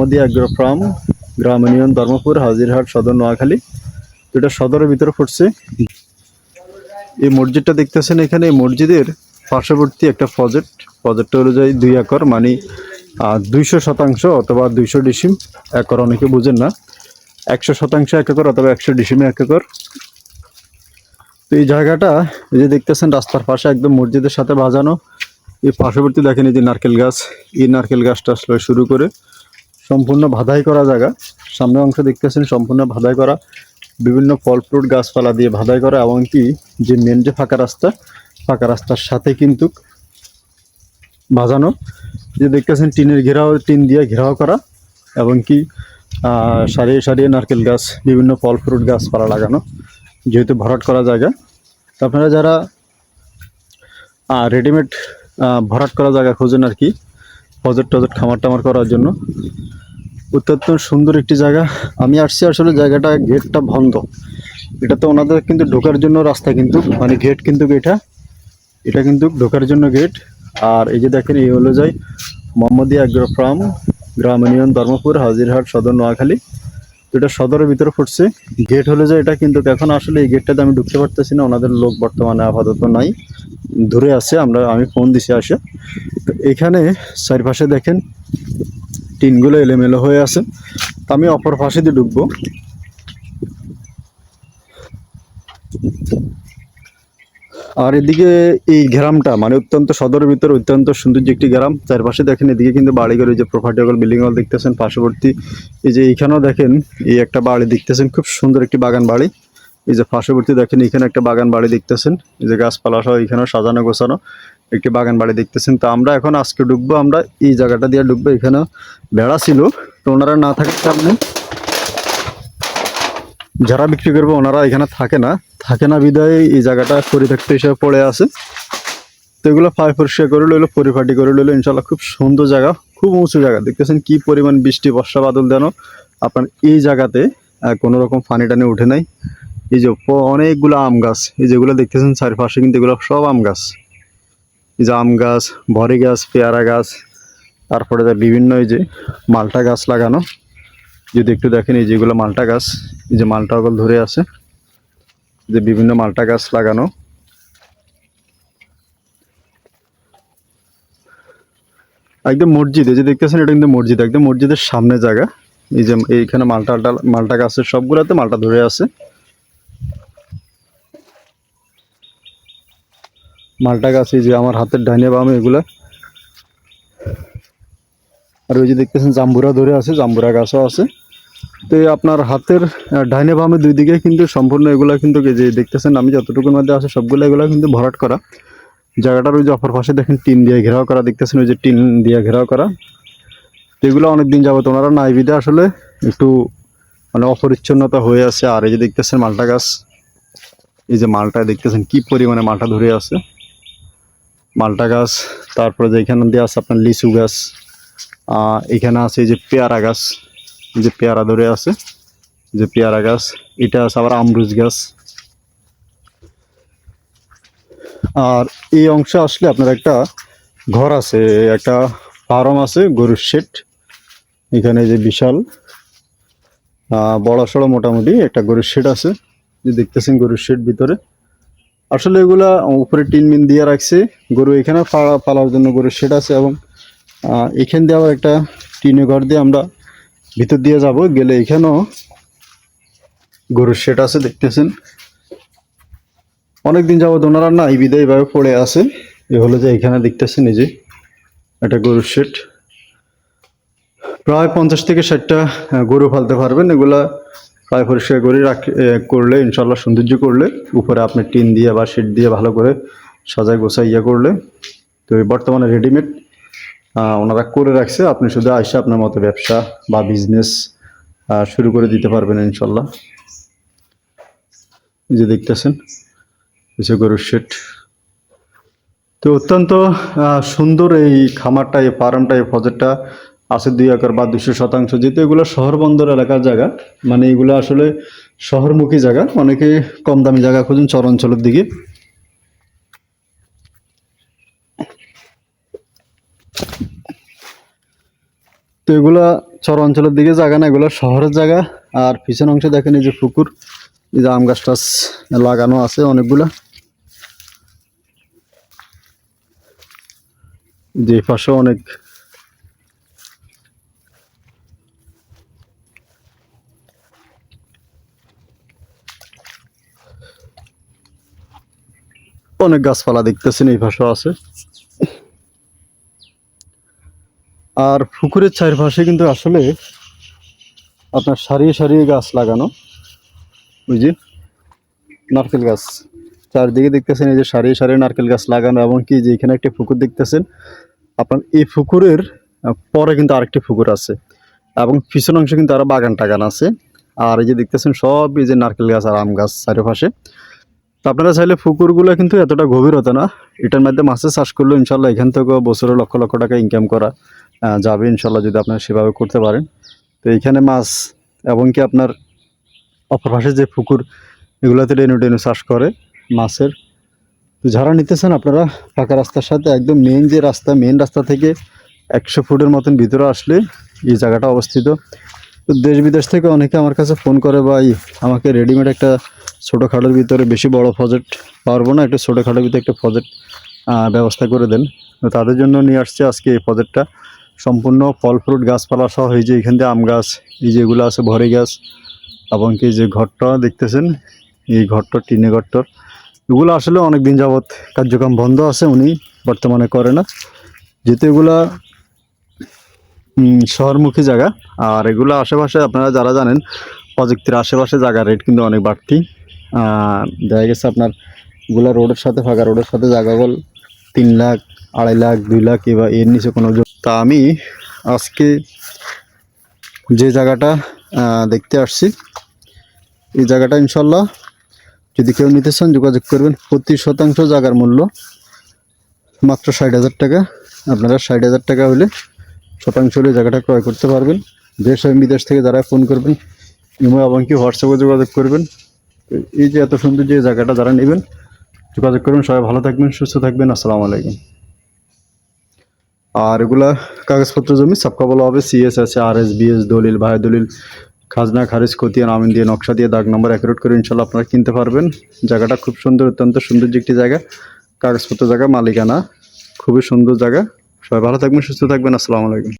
মোহাম্মদী agro farm, গ্রাম union Dharmapur, Hajirhat সদর নোয়াখালী। এটা সদরের ভিতরে পড়ছে এই মসজিদটা দেখতেছেন এখানে মসজিদের পার্শ্ববর্তী একটা প্রজেক্ট। প্রজেক্টটা অনুযায়ী দুই একর মানে দুইশো শতাংশ অথবা দুইশো ডিসিম একর, অনেকে বুঝেন না। একশো শতাংশ এক একর অথবা একশো ডিসিমে এক একর। তো এই জায়গাটা যে দেখতেছেন, রাস্তার পাশে একদম মসজিদের সাথে বাজানো। এই পার্শ্ববর্তী দেখেন এই যে নারকেল গাছ। এই নারকেল গাছটা আসলে শুরু করে সম্পূর্ণ ভাদাই করা জায়গা। সামনে অংশ দেখতেছেন সম্পূর্ণ ভাদাই করা। বিভিন্ন ফল, ফ্রুট, গাছপালা দিয়ে ভাদাই করা এমনকি যে মেন যে ফাঁকা রাস্তা, ফাঁকা রাস্তার সাথে কিন্তু বাজানো যে দেখতেছেন টিনের ঘেরাও, টিন দিয়ে ঘেরাও করা এবং কি সারিয়ে সারিয়ে নারকেল গাছ, বিভিন্ন ফল, ফ্রুট, গাছপালা লাগানো, যেহেতু ভরাট করা জায়গা। আপনারা যারা রেডিমেড ভরাট করা জায়গা খোঁজেন আর কি প্রজেক্ট টজেক্ট খামার টামার করার জন্য অত্যন্ত সুন্দর একটি জায়গা। আমি আসছি আসলে জায়গাটা গেটটা বন্ধ। এটা তো ওনাদের কিন্তু ঢোকার জন্য রাস্তা কিন্তু মানে গেট কিন্তু এটা। এটা কিন্তু ঢোকার জন্য গেট। আর এই যে দেখেন, এই হলো যাই মোহাম্মদী অ্যাগ্রো ফার্ম, গ্রাম ইউনিয়ন ধর্মপুর, হাজিরহাট সদর নোয়াখালী। এটা সদরের ভিতরে পড়ছে গেট হলো যে এটা কিন্তু এখন আসলে এই গেটটাতে আমি ঢুকতে পারতেছি না। ওনাদের লোক বর্তমানে আপাতত নাই। দূরে আছে, আমরা, আমি ফোন দিছি আসে। তো এখানে চারপাশে দেখেন টিনগুলো এলোমেলো হয়ে আছে। তো আমি অপর পাশে দিয়ে ঢুকবো। আর এদিকে এই গ্রামটা মানে অত্যন্ত সদরের ভিতরে অত্যন্ত সৌন্দর্য একটি গ্রাম, চারপাশে দেখেন, এদিকে কিন্তু বাড়িঘর, এই যে বিল্ডিং হল দেখতেছেন, পার্শ্ববর্তী এই যে এইখানেও দেখেন, এই একটা বাড়ি দেখতেছেন, খুব সুন্দর একটি বাগান বাড়ি। এই যে পার্শ্ববর্তী দেখেন এখানে একটা বাগান বাড়ি দেখতেছেন, এই যে গাছপালা সহ এখানেও সাজানো গোছানো। একটি বাগান বাড়ি দেখতেছেন। তো আমরা এখন আজকে ঢুকবো, আমরা এই জায়গাটা দিয়ে ঢুকবো, এখানে বেড়া ছিল। তো ওনারা না থাকার কারণে যারা বিক্রি করবে, ওনারা এখানে থাকে না। থাকে না বিদায় এই জায়গাটা পরিত্যক্ত হিসেবে পড়ে আছে। তো এগুলো ফাই পরিষ্কার করে লইলো, পরিপাটি করে লইলো। ইনশাল্লাহ খুব সুন্দর জায়গা, খুব উঁচু জায়গা। দেখতেছেন কি পরিমাণ বৃষ্টি, বর্ষা, বাদল দেন আপনার এই জায়গাতে কোনো রকম পানি টানি উঠে নাই। এই যে অনেকগুলো আম গাছ, এই যেগুলো দেখতেছেন, চারপাশে কিন্তু এগুলো সব আম গাছ। আম গাছ, ভরি গাছ, পেয়ারা গাছ, তারপরে বিভিন্ন এই যে মালটা গাছ লাগানো, যদি একটু দেখেন এই যেগুলো মালটা গাছ, এই যে মালটা ধরে আছে, যে বিভিন্ন মালটা গাছ লাগানো। একদম মসজিদ, এই যে দেখতেছেন এটা কিন্তু মসজিদ, একদম মসজিদের সামনে জায়গা। এই যে এইখানে মালটা মালটা গাছের সবগুলোতে মালটা ধরে আছে। মালটা গাছ এই যে আমার হাতের ডাইনে বামে এগুলা। আর ওই যে দেখতেছেন জাম্বুরা ধরে আছে, জাম্বুরা গাছও আছে। তো আপনার হাতের ডাইনে বামে দুই দিকে কিন্তু সম্পূর্ণ এগুলা কিন্তু যে দেখতেছেন, আমি যতটুকুর মধ্যে আছে সবগুলো এগুলা কিন্তু ভরাট করা। জায়গাটার ওই যে অপর পাশে দেখেন টিন দিয়ে ঘেরাও করা, দেখতেছেন ওই যে টিন দিয়ে ঘেরাও করা। তো এগুলো অনেকদিন যাবত ওনারা নাই বিদে, আসলে একটু মানে অপরিচ্ছন্নতা হয়ে আছে। আর এই যে দেখতেছেন মালটা গাছ, এই যে মালটা দেখতেছেন কি পরিমাণে মালটা ধরে আছে। মালটা গাছ, তারপরে যে এখানে দিয়ে আছে আপনার লিচু গাছ এখানে আছে এই যে পেয়ারা গাছ যে পেয়ারা ধরে আছে যে পেয়ারা গাছ, এটা আছে আবার আমরুজ গাছ। আর এই অংশে আসলে আপনার একটা ঘর আছে, একটা ফার্ম আছে, গরুর শেড। এখানে যে বিশাল বড় সড়ো মোটামুটি একটা গরুর শেড আছে যে দেখতেছেন গরুর শেড ভিতরে। আসলে এগুলা উপরে টিন মিন দিয়ে রাখছে। গরু এখানে পালা পালার জন্য গরুর শেড আছে এবং এখান দিয়ে আবার একটা টিনে ঘর দিয়ে আমরা ভিতর দিয়ে যাব। গেলে এখানেও গরুর শেড আছে, দেখতেছেন। অনেকদিন যাবত ওনারা না এই বিদায় এইভাবে পড়ে আছে। এ হলো যে এখানে দেখতেছেন এই যে একটা গরুর শেড প্রায় পঞ্চাশ থেকে ষাটটা গরু ফালতে পারবেন। এগুলা প্রায় পরিষ্কার করে রাখ করলে ইনশাল্লাহ সৌন্দর্য করলে, উপরে আপনি টিন দিয়ে বা শেড দিয়ে ভালো করে সাজায় গোছাই ইয়ে করলে, তো বর্তমানে রেডিমেড ওনারা করে রাখছে, আপনি শুধু আইসা আপনার মতো ব্যবসা বা বিজনেস শুরু করে দিতে পারবেন ইনশাল্লাহ যে দেখতেছেন যে গরুর শেড তো অত্যন্ত সুন্দর এই খামারটা, এই ফার্মটা, এই প্রজেক্টটা আছে দুই একর বা দুশো শতাংশ। যেহেতু এগুলো শহর বন্দর এলাকার জায়গা মানে এগুলো আসলে শহরমুখী জায়গা, অনেকে কম দামি জায়গা খুঁজুন চর অঞ্চলের দিকে। তো এগুলা চর অঞ্চলের দিকে জায়গা না, এগুলো শহরের জায়গা। আর পিছন অংশে দেখেন এই যে পুকুর, এই যে আম গাছ টাছ লাগানো আছে অনেকগুলা। যে পাশে অনেক অনেক গাছপালা দেখতেছেন, এই ভাষা আছে। আর পুকুরের চারপাশে কিন্তু আসলে আপনার সারিয়ে সারিয়ে গাছ লাগানো। ওই যে নারকেল গাছ। চারদিকে দেখতেছেন এই যে সারিয়ে সারিয়ে নারকেল গাছ লাগানো এবং কি যে এখানে একটি পুকুর দেখতেছেন, আপনার এই পুকুরের পরে কিন্তু আরেকটি পুকুর আছে। এবং পিছন অংশে কিন্তু আরও বাগান টাগান আছে। আর এই যে দেখতেছেন সব এই যে নারকেল গাছ আর আম গাছ চারিপাশে। আপনারা চাইলে পুকুরগুলো কিন্তু এতটা গভীর হতো না। এটার মধ্যে মাছের চাষ করলেও ইনশাল্লাহ এখান থেকে বছরে লক্ষ লক্ষ টাকা ইনকাম করা যাবে ইনশাল্লাহ যদি আপনারা সেভাবে করতে পারেন। তো এইখানে মাছ এবং কি আপনার অপর পাশে যে পুকুর এগুলোতে ডেনু ডেনু চাষ করে মাছের। তো যারা নিতেছেন আপনারা পাকা রাস্তার সাথে একদম মেন যে রাস্তা মেন রাস্তা থেকে একশো ফুটের মতন ভিতরে আসলে এই জায়গাটা অবস্থিত। তো দেশ বিদেশ থেকে অনেকে আমার কাছে ফোন করে, ভাই, আমাকে রেডিমেড একটা ছোটোখাটোর ভিতরে বেশি বড় প্রজেক্ট পারব না, একটা ছোটোখাটোর ভিতরে একটা প্রজেক্ট ব্যবস্থা করে দেন। তাদের জন্য নিয়ে আসছে আজকে এই প্রজেক্টটা সম্পূর্ণ ফল, ফ্রুট, গাছপালা সহ এই যে এখান দিয়ে আম গাছ, এই যেগুলো আছে ভরে গাছ, এবং কি যে ঘরটা দেখতেছেন, এই ঘরটা, টিনে ঘরটার। এগুলো আসলে অনেক দিন যাবৎ কার্যক্রম বন্ধ আছে উনি, বর্তমানে করে না। যেহেতু এগুলা শহরমুখী জায়গা, আর এগুলো আশেপাশে আপনারা যারা জানেন, প্রযুক্তির আশেপাশে জায়গার রেট কিন্তু অনেক বাড়তি। দেখা গেছে আপনার এগুলা রোডের সাথে ফাঁকা, রোডের সাথে জায়গা জায়গাগুলো তিন লাখ, আড়াই লাখ, দুই লাখ কিংবা এর নিচে কোনো তা আমি আজকে যে জায়গাটা দেখতে আসছি, এই জায়গাটা ইনশাল্লাহ যদি কেউ নিতে চান যোগাযোগ করবেন। প্রতি শতাংশ জায়গার মূল্য মাত্র ষাট হাজার টাকা। আপনারা ষাট হাজার টাকা হলে শতাংশ হলে জায়গাটা ক্রয় করতে পারবেন। দেশ এবং বিদেশ থেকে যারা ফোন করবেন, ইমো এবং কি হোয়াটসঅ্যাপে যোগাযোগ করবেন। এই যে এত সুন্দর যে জায়গাটা, যারা নেবেন, যোগাযোগ করবেন। সবাই ভালো থাকবেন, সুস্থ থাকবেন। আসসালামু আলাইকুম। আর এগুলা কাগজপত্র জমি, সবকা বলা হবে সিএস আছে আর এস বিএস দলিল, ভাই দলিল, খাজনা, খারিজ, খতিয়ান, আমিন দিয়ে নকশা দিয়ে দাগ নম্বর অ্যাকুরেট করে ইনশাল্লাহ আপনারা কিনতে পারবেন। জায়গাটা খুব সুন্দর, অত্যন্ত সৌন্দর্য একটি জায়গা। কাগজপত্র জায়গা, মালিকানা, খুবই সুন্দর জায়গা। সবাই ভালো থাকবেন, সুস্থ থাকবেন। আসসালামু আলাইকুম।